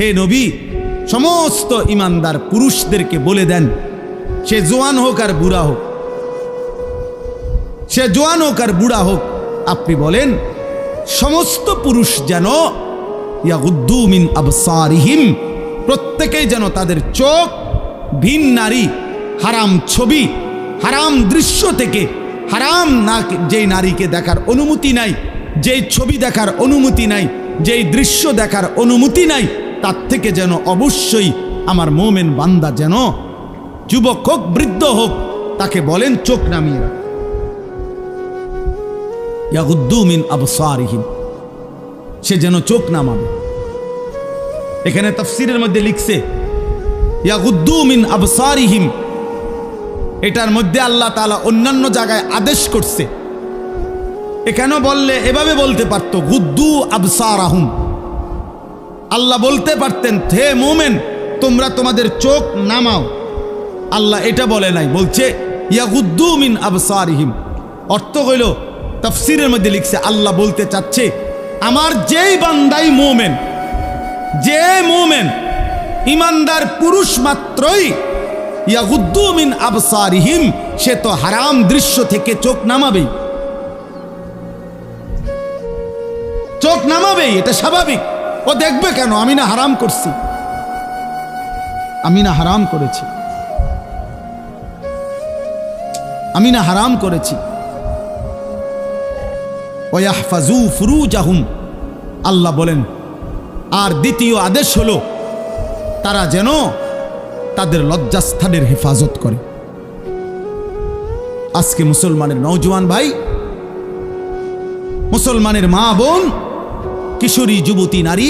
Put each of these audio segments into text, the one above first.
হে নবী, সমস্ত ইমানদার পুরুষদেরকে বলে দেন, সে জোয়ান হোক আর বুড়া হোক, সে জোয়ান হোক আর বুড়া হোক, আপনি বলেন, সমস্ত পুরুষ যেন ইয়াগুদ্দু মিন আবসারিহিম, প্রত্যেকেই যেন তাদের চোখ, ভিন নারী, হারাম ছবি, হারাম দৃশ্য থেকে, হারাম না যেই নারীকে দেখার অনুমতি নাই, যেই ছবি দেখার অনুমতি নাই, যেই দৃশ্য দেখার অনুমতি নাই তার থেকে যেন অবশ্যই আমার মোমেন বান্দা যেন যুবক হোক, বৃদ্ধ হোক, তাকে বলেন চোখ নামিয়ে রাখ ইয়াগুদ্দু মিন আবসারিহিম। সে যেন চোখ নামাবে। এখানে তফসিরের মধ্যে লিখছে, ইয়াগুদ্দু মিন আবসারিহিম। এটার মধ্যে আল্লাহ তাআলা অন্যান্য জায়গায় আদেশ করছে। এখানে বললে? এভাবে বলতে পারতো, গুদ্দু আবসারাহুম। আল্লাহ বলতে পারতেন, হে মোমেন, তোমরা তোমাদের চোখ নামাও। আল্লাহ এটা বলে নাই, বলছে, ইয়াগুদ্দু মিন আবসারিহিম। অর্থ হইল, তফসিরের মধ্যে লিখছে, আল্লাহ বলতে চাচ্ছে, আমার যেই বান্দাই মোমেন, যে মোমেন, ইমানদার পুরুষ মাত্রই ইয়াগুদ্দু মিন আবসারিহিম, সে তো হারাম দৃশ্য থেকে চোখ নামাবেই। চোখ নামাবেই, এটা স্বাভাবিক। ও দেখবে কেন? আমি না হারাম করছি। আমি না হারাম করেছি। আমি না হারাম করেছি। ওয়াহফাজু আল্লাহ বলেন, আর দ্বিতীয় আদেশ হলো, তারা যেন তাদের লজ্জাস্থানের হেফাজত করে। আজকে মুসলমানের নৌজওয়ান ভাই, মুসলমানের মা বোন কিশোরী যুবতী নারী,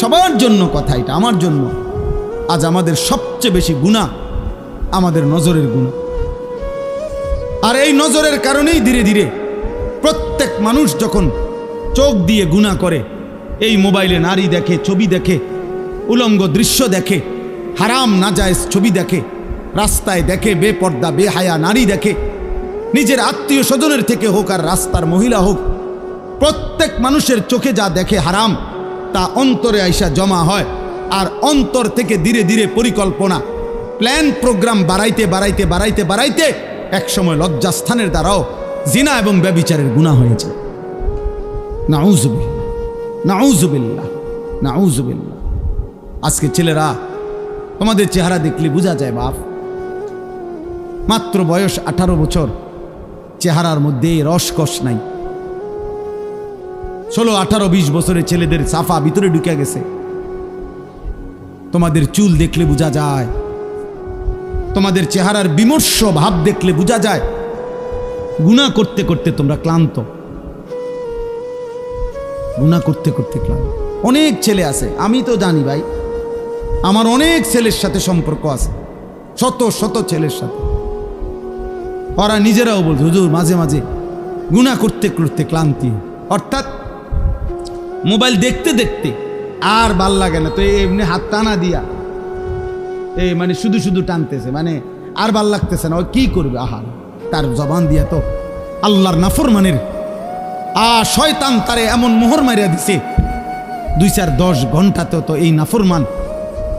সবার জন্য কথা এটা, আমার জন্য। আজ আমাদের সবচেয়ে বেশি গুণা আমাদের নজরের গুণা। আর এই নজরের কারণেই ধীরে ধীরে প্রত্যেক মানুষ যখন চোখ দিয়ে গুণা করে, এই মোবাইলে নারী দেখে, ছবি দেখে, উলঙ্গ দৃশ্য দেখে, হারাম, নাজায়েজ ছবি দেখে, রাস্তায় দেখে, বেপর্দা, বেহায়া নারী দেখে, নিজের আত্মীয় স্বজনের থেকে হোক আর রাস্তার মহিলা হোক প্রত্যেক মানুষের চোখে যা দেখে হারাম, তা অন্তরে আইসা জমা হয়, আর অন্তর থেকে ধীরে ধীরে পরিকল্পনা। প্ল্যান, প্রোগ্রাম বাড়াইতে বাড়াইতে বাড়াইতে বাড়াইতে একসময় লজ্জাস্থানের দ্বারাও জিনা এবং ব্যবিচারের গুণা হয়েছে নাউজুবিল্লাহ। আজকে ছেলেরা, তোমাদের চেহারা দেখলে বোঝা যায় বাপ। মাত্র বয়স আঠারো বছর, চেহারার মধ্যে রসকস নাই। ষোলো, আঠারো, বিশ বছরের ছেলেদের সাফা ভিতরে ঢুকে গেছে। তোমাদের চুল দেখলে বোঝা যায়। তোমাদের চেহারার বিমর্ষ ভাব দেখলে বোঝা যায়। গুণা করতে করতে তোমরা ক্লান্ত। গুণা করতে করতে ক্লান্ত। অনেক ছেলে আছে, আমি তো জানি ভাই। আমার অনেক ছেলের সাথে সম্পর্ক আছে, শত শত ছেলের সাথে। ওরা নিজেরাও বলছে, হুজুর, মাঝে মাঝে গুণা করতে করতে ক্লান্তি। অর্থাৎ মোবাইল দেখতে দেখতে। আর ভালো লাগে না, তো এমনি হাত টানা দিয়া। এই মানে শুধু শুধু টানতেছে মানে আর ভালো লাগতেছে না, ও কি করবে? আহার তার জবান দিয়া তো আল্লাহর নাফরমানের। আ, শয়তান তারে এমন মোহর মারিয়া দিছে। দুই চার দশ ঘন্টাতেও তো এই নাফরমান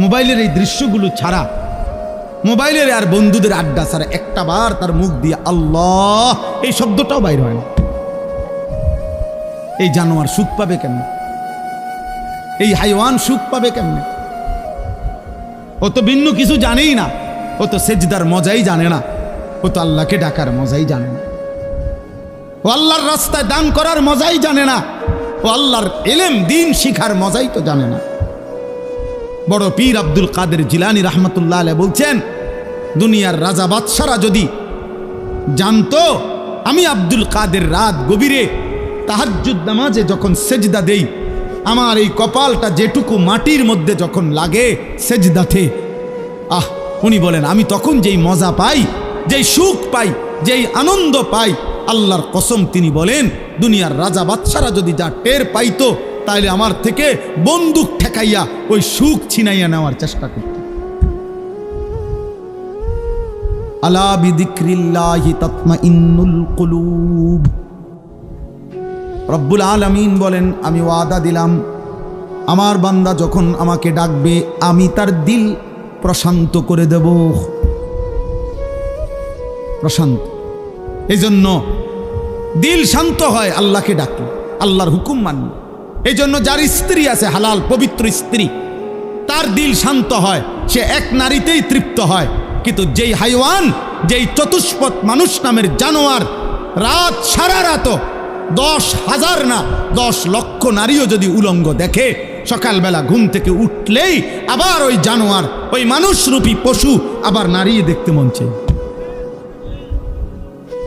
মোবাইলের এই দৃশ্যগুলো ছাড়া, মোবাইলের আর বন্ধুদের আড্ডা ছাড়া একটা বার তার মুখ দিয়ে আল্লাহ, এই শব্দটাও বাইর হয় না। এই জানোয়ার সুখ পাবে কেমনে? এই হাইওয়ান সুখ পাবে কেমনে? ও তো ভিন্ন কিছু জানেই না, ও তো সেজদার মজাই জানে না, ও তো আল্লাহকে ডাকার মজাই জানে না। ও আল্লাহর রাস্তায় দান করার মজাই জানে না, ও আল্লাহর এলেম দিন শিখার মজাই তো জানে না। বড় পীর আব্দুল কাদের জিলানি রহমতুল্লাহ আলাই বলছেন, দুনিয়ার রাজা বাদশারা যদি জানতো, আমি আব্দুল কাদের রাত গভীরে তাহাজ্জুদ নামাজে যখন সেজদা দেই, আমার এই কপালটা যেটুকু মাটির মধ্যে যখন লাগে, সেজদাতে। আহ, উনি বলেন, আমি তখন যেই মজা পাই, যেই সুখ পাই, যেই আনন্দ পাই, আল্লাহর কসম তিনি বলেন, দুনিয়ার রাজা বাদশারা যদি যা টের পাইতো তাহলে আমার থেকে বন্দুক ঠেকাইয়া ওই সুখ ছিনাইয়া নেওয়ার চেষ্টা করত। আলা বিদিক্রিল্লাহি তাতমা ইন্নুল কুলুব। রব্বুল আলামিন বলেন, আমি ওয়াদা দিলাম, আমার বান্দা যখন আমাকে ডাকবে, আমি তার দিল প্রশান্ত করে দেব। প্রশান্ত। এই জন্য দিল শান্ত হয়, আল্লাহকে ডাকলে আল্লাহর হুকুম মানলে এই জন্য যার স্ত্রী আছে, হালাল, পবিত্র স্ত্রী, তার দিল শান্ত হয়, সে এক নারীতেই তৃপ্ত হয়। কিন্তু যেই হাইওয়ান, যেই চতুষ্পদ মানুষ নামের জানোয়ার, রাত সারা রাত দশ হাজার না, দশ লক্ষ নারীও যদি উলঙ্গ দেখে, সকালবেলা ঘুম থেকে উঠলেই আবার ওই জানোয়ার, ওই মানুষরূপী পশু আবার নারী দেখতে মন চায়।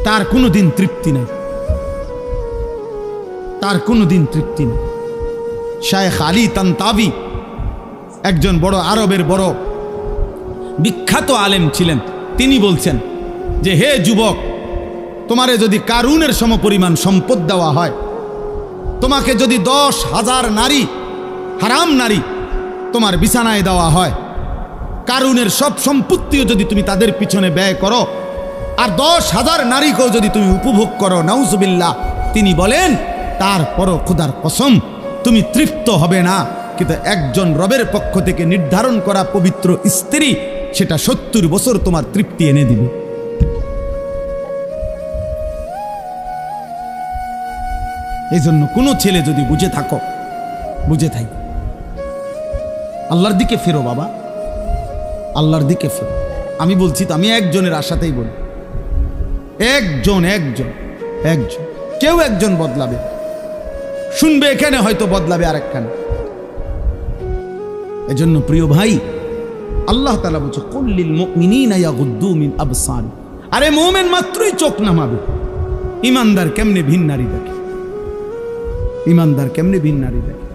তার কোনো দিন তৃপ্তি নেই। তার কোনো দিন তৃপ্তি নেই। শায়েখ আলী তান্তাবি, একজন বড় আরবের বড় বিখ্যাত আলেম ছিলেন। তিনি বলছেন যে, হে যুবক তোমারে যদি কারুনের সমপরিমাণ সম্পদ দেওয়া হয়, তোমাকে যদি দশ হাজার নারী, হারাম নারী, তোমার বিছানায় দেওয়া হয়, কারুনের সব সম্পত্তিও যদি তুমি তাদের পিছনে ব্যয় করো, আর দশ হাজার নারীকেও যদি তুমি উপভোগ করো, নাউজুবিল্লাহ, তিনি বলেন, তারপরও খুদার কসম, তুমি তৃপ্ত হবে না। কিন্তু একজন রবের পক্ষ থেকে নির্ধারণ করা পবিত্র স্ত্রী, সেটা সত্তর বছর তোমার তৃপ্তি এনে দিবে। এই জন্য কোনো ছেলে যদি বুঝে থাকো, বুঝে থাই। আল্লাহর দিকে ফেরো বাবা। আল্লাহর দিকে ফেরো। আমি বলছি তো, আমি একজনের আশাতেই বলি। একজন একজন একজন। কেউ একজন বদলাবে। শুনবে এখানে, হয়তো বদলাবে আরেকখানে। এজন্য প্রিয় ভাই, আল্লাহ তালা বলছে কল্লিল মিন আবসার আরে মোমেন মাত্রই চোখ নামাবে। ইমানদার কেমনে ভিন নারী দেখে ইমানদার কেমনে ভিন নারী দেখে?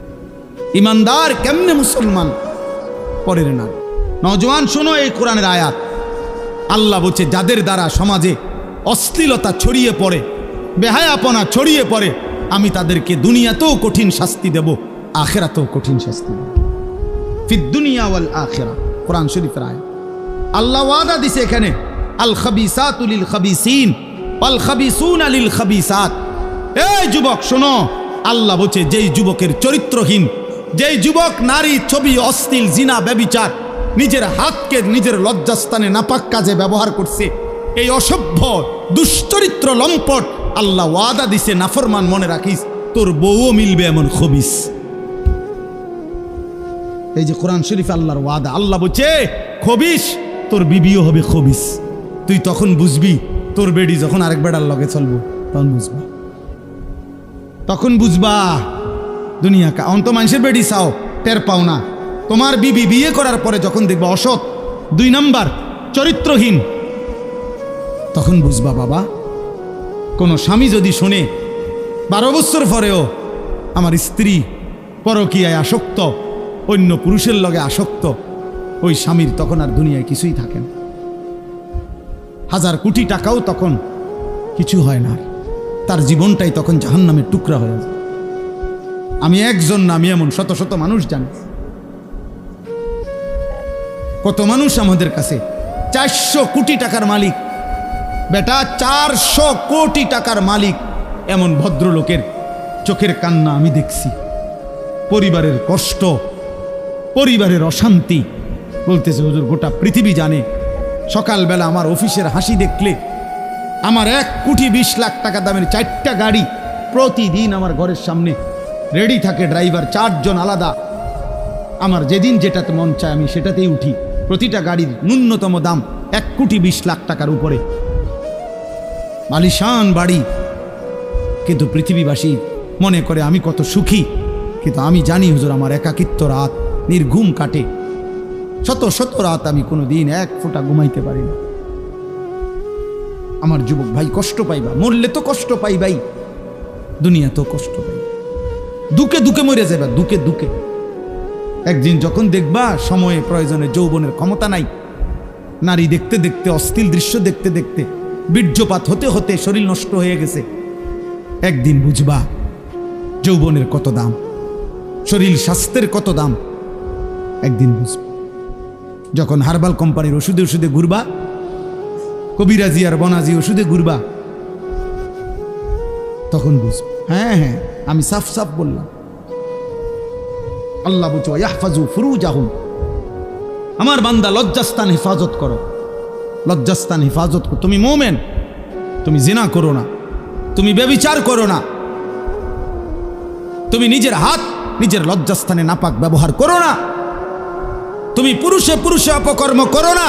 ইমানদার কেমনে মুসলমান? পরের নারী। নজওয়ান শোনো এই কোরআনের আয়াত। আল্লাহ বলছে, যাদের দ্বারা সমাজে অশ্লীলতা ছড়িয়ে পড়ে, বেহায়াপনা ছড়িয়ে পড়ে, আমি তাদেরকে দুনিয়াতেও কঠিন শাস্তি দেব, আখেরাতেও কঠিন শাস্তি দেব। ফিদ দুনিয়া আখেরা, কোরআন শরীফের আয়াত। আল্লাহ ওয়াদা দিছে এখানে, আল খাবিসাতুলিল খাবিসিন আল খাবিসুন আলিল খাবিসাত। এই যুবক, শোনো আল্লাহ বলছে, যেই যুবকের চরিত্রহীন, যেই যুবক নারী ছবি অশ্লীল, জিনা, ব্যবিচার, নিজের হাতকে নিজের লজ্জাস্থানে নাপাক কাজে ব্যবহার করছে, এই অসভ্য, দুশ্চরিত্র লম্পট, আল্লাহ ওয়াদা দিছে, নাফরমান মনে রাখিস, তোর বউও মিলবে এমন খবিস। এই যে কোরআন শরীফ আল্লাহর ওয়াদা, আল্লাহ বলছে, খবিস, তোর বিবিও হবে খবিস। তুই তখন বুঝবি, তোর বেডি যখন আরেক বেড়ার লগে চলবো, তখন বুঝবা। তখন বুঝবা দুনিয়া কা অন্ত মানুষের বেডি চাও, টের পাও না তোমার বিবি বিয়ে করার পরে যখন দেখবা অসৎ, দুই নাম্বার, চরিত্রহীন, তখন বুঝবা, বাবা, কোনো স্বামী যদি শোনে, বারো বছর পরেও আমার স্ত্রী পরকীয়ায় আসক্ত, অন্য পুরুষের লগে আসক্ত, ওই স্বামীর তখন আর দুনিয়ায় কিছুই থাকে না হাজার কোটি টাকাও তখন কিছু হয় না। তার জীবনটাই তখন জাহান্নামের টুকরা হয়ে যায়। আমি একজন না, আমি এমন শত শত মানুষ জানি। কত মানুষ আমাদের কাছে? চারশো কোটি টাকার মালিক। বেটা, চারশো কোটি টাকার মালিক এমন ভদ্রলোকের চোখের কান্না আমি দেখছি। পরিবারের কষ্ট, পরিবারের অশান্তি, বলতেছে, হুজুর, গোটা পৃথিবী জানে। সকালবেলা আমার অফিসের হাসি দেখলে আমার এক কোটি বিশ লাখ টাকা দামের চারটা গাড়ি প্রতিদিন আমার ঘরের সামনে রেডি থাকে, ড্রাইভার, চারজন আলাদা। আমার যেদিন যেটাতে মন চায় আমি সেটাতেই উঠি। প্রতিটা গাড়ির ন্যূনতম দাম এক কোটি বিশ লাখ টাকার উপরে। মালিশান বাড়ি। কিন্তু পৃথিবীবাসী মনে করে আমি কত সুখী। কিন্তু আমি জানি হুজুর, আমার একাকিত্ব রাত নির্ঘুম কাটে। শত শত রাত আমি কোনো দিন এক ফোঁটা ঘুমাইতে পারি না। আমার যুবক ভাই কষ্ট পাইবা, মরলে তো কষ্ট পাইবাই। দুনিয়া তো কষ্ট পাই। দুকে দুকে মরে যাবে দুকে দুকে। একদিন যখন দেখবা সময়ে, প্রয়োজনে যৌবনের ক্ষমতা নাই, নারী দেখতে দেখতে অস্থিল দৃশ্য দেখতে দেখতে, বীর্যপাত হতে হতে শরীর নষ্ট হয়ে গেছে। একদিন বুঝবা যৌবনের কত দাম, শরীর স্বাস্থ্যের কত দাম। একদিন বুঝবা, যখন হার্বাল কোম্পানির ওষুধে ওষুধে ঘুরবা কবিরাজি আর বনাজি ওষুধে ঘুরবা। তখন বুঝবা হ্যাঁ হ্যাঁ আমি সাফ সাফ বললাম। আল্লাহ বুঝো ইয়াহফাজু ফুরুজাহুম। আমার বান্দা লজ্জাস্থান হেফাজত করো। লজ্জাস্থান হেফাজত করো তুমি মোমেন, তুমি জেনা করো না, তুমি বেবিচার করো না। তুমি নিজের হাত, নিজের লজ্জাস্থানে নাপাক ব্যবহার করো না। তুমি পুরুষে পুরুষে অপকর্ম করো না।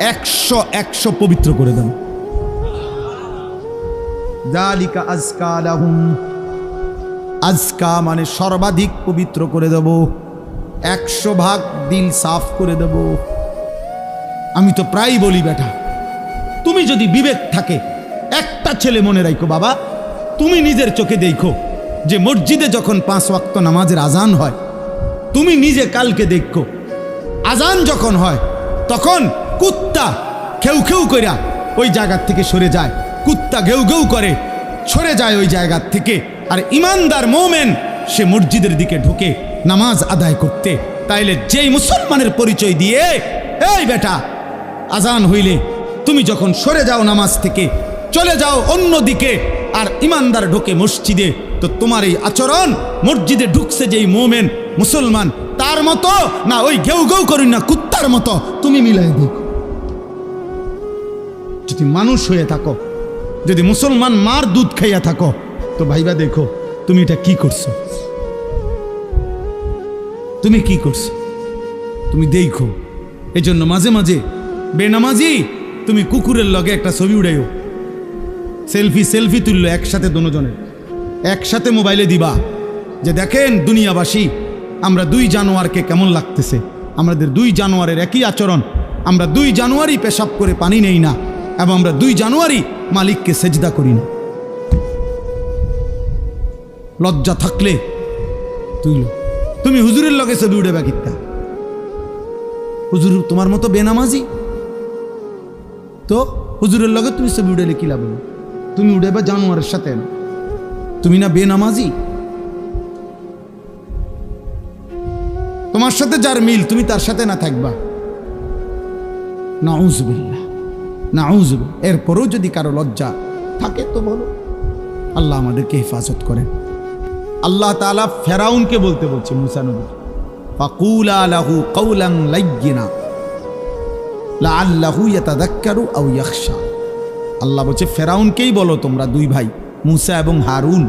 একশো একশো পবিত্র করে দেব দালিকা আজকা লাহুম। আজকা মানে সর্বাধিক পবিত্র করে দেব। একশো ভাগ দিল সাফ করে দেব। আমি তো প্রায় বলি বেটা তুমি যদি বিবেক থাকে একটা ছেলে মনে রাখো বাবা তুমি নিজের চোখে দেখো যে মসজিদে যখন পাঁচ ওয়াক্ত নামাজের আজান হয় তুমি নিজে কালকে দেখো। আজান যখন হয় তখন কুত্তা খেউ খেউ কইরা ওই জায়গার থেকে সরে যায়। কুত্তা ঘেউ ঘেউ করে, সরে যায় ওই জায়গার থেকে। আর ইমানদার মোমেন, সে মসজিদের দিকে ঢুকে নামাজ আদায় করতে। তাইলে যেই মুসলমানের পরিচয় দিয়ে, এই বেটা, আজান হইলে তুমি যখন সরে যাও নামাজ থেকে, চলে যাও অন্য দিকে। আর ইমানদার ঢোকে মসজিদে, তো তোমার এই আচরণ, মসজিদে ঢুকছে যেই মোমেন, মুসলমান, তার মতো না ওই ঘেউ ঘেউ করি না, কুত্তার মতো, তুমি মিলাই দেখো যদি মানুষ হয়ে থাকো, যদি মুসলমান মার দুধ খাইয়া থাকো, তো ভাইবা দেখো, তুমি এটা কি করছ? তুমি কি করছ? তুমি দেখো। এই জন্য মাঝে মাঝে, বেনামাজি, তুমি কুকুরের লগে একটা ছবি উড়াইও। সেলফি সেলফি তুললো একসাথে দুজনের। একসাথে মোবাইলে দিবা যে দেখেন দুনিয়াবাসী, আমরা দুই জানোয়ারকে কেমন লাগতেছে। আমাদের দুই জানোয়ারের একই আচরণ, আমরা দুই জানুয়ারি পেশাব করে পানি নেই না। এবং আমরা দুই জানুয়ারি মালিককে সেজদা করি না। লজ্জা থাকলে তুই তুমি হুজুরের লগে ছবি উঠে বাকিতা হুজুর তোমার মতো বেনামাজি? তো হুজুরের লগে তুমি ছবি উঠে কি লাভ? তুমি উঠে বা জানোয়ারের সাথে তুমি না বেনামাজি? তোমার সাথে যার মিল, তুমি তার সাথে না থাকবা। নাউজবিল্লাহ নাউজব এরপরেও যদি কারও লজ্জা থাকে, তো বলো। আল্লাহ আমাদেরকে হেফাজত করেন। আল্লাহ তাআলা ফেরাউনকে বলতে বলছে, মুসা নবী। ফাকুলা লাহু কৌলাং লাইয়িনা লাআল্লাহু ইয়াতাযাক্কারু আও ইয়াখশা। আল্লাহ বলছে, ফেরাউনকেই বলো তোমরা দুই ভাই, মুসা এবং হারুন।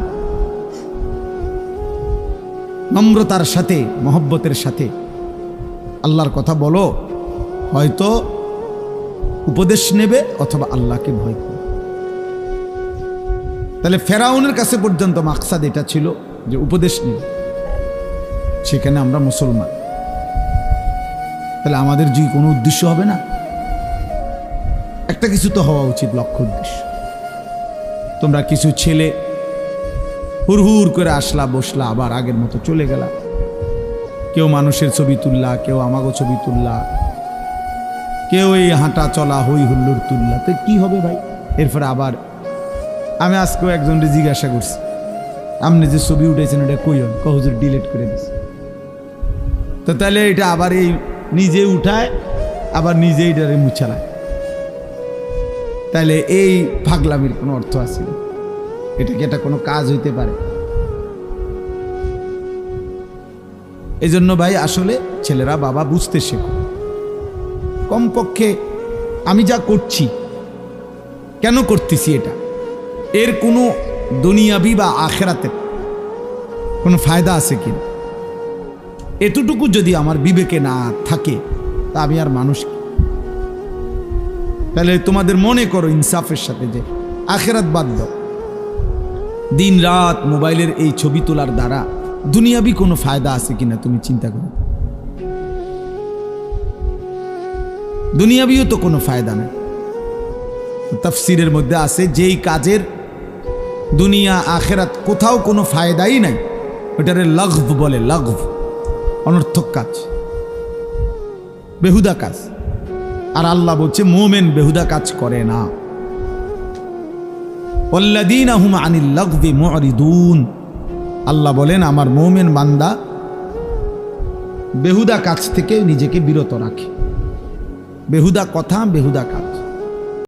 নম্রতার সাথে, মহব্বতের সাথে। আল্লাহর কথা বলো, হয়তো উপদেশ নেবে অথবা আল্লাহকে ভয় করবে। তাহলে ফেরাউনের কাছে পর্যন্ত মাকসাদ এটা ছিল যে উপদেশ নেবে। সেখানে আমরা মুসলমান। তাহলে আমাদের যে কোনো উদ্দেশ্য হবে না? একটা কিছু তো হওয়া উচিত, লক্ষ্য উদ্দেশ্য। তোমরা কিছু ছেলে হুড়হুড় করে আসলা, বসলা, আবার আগের মতো চলে গেলা। কেউ মানুষের ছবি তুললা, কেউ আমাগো ছবি তুললা। কেউ এই হাঁটা চলা হই হুল্লোড় তুললা তো কি হবে ভাই? এরপরে আবার আমি আজকেও একজনকে জিজ্ঞাসা করছি। আপনি যে ছবি উঠেছেন ওটা কইন কহজুর ডিলিট করে দিস তো তাহলে এটা আবার এই নিজে উঠায়, আবার নিজে এটারে মুছালায় তাহলে এই পাগলামির কোনো অর্থ আছে এটা কি এটা কোনো কাজ হইতে পারে? এই জন্য ভাই, আসলে ছেলেরা বাবা বুঝতে শেখো। কমপক্ষে আমি যা করছি, কেন করতেছি এটা? এর কোনো দুনিয়াবি বা আখেরাতে কোনো ফায়দা আছে কি না এতটুকু যদি আমার বিবেকে না থাকে, তা আমি আর মানুষ তাহলে তোমাদের মনে করো ইনসাফের সাথে যে আখেরাত বাদ দাও। দিন রাত মোবাইলের এই ছবি তোলার দ্বারা দুনিয়াবি কোনো ফায়দা আছে কিনা তুমি চিন্তা করো? দুনিয়াবিও তো কোনো ফায়দা নেই। তাফসিরের মধ্যে আছে, যেই কাজের দুনিয়া আখেরাত কোথাও কোনো ফায়দাই নাই, ওটারে লঘব বলে, লঘব, অনর্থক কাজ, বেহুদা কাজ। আর আল্লাহ বলছে, মোমেন বেহুদা কাজ করে না। ওল্লাদিন আহুম আনিল লাগবি মুরিদুন আল্লাহ বলেন, আমার মোমেন বান্দা বেহুদা কাজ থেকে নিজেকে বিরত রাখে। বেহুদা কথা বেহুদা কাজ।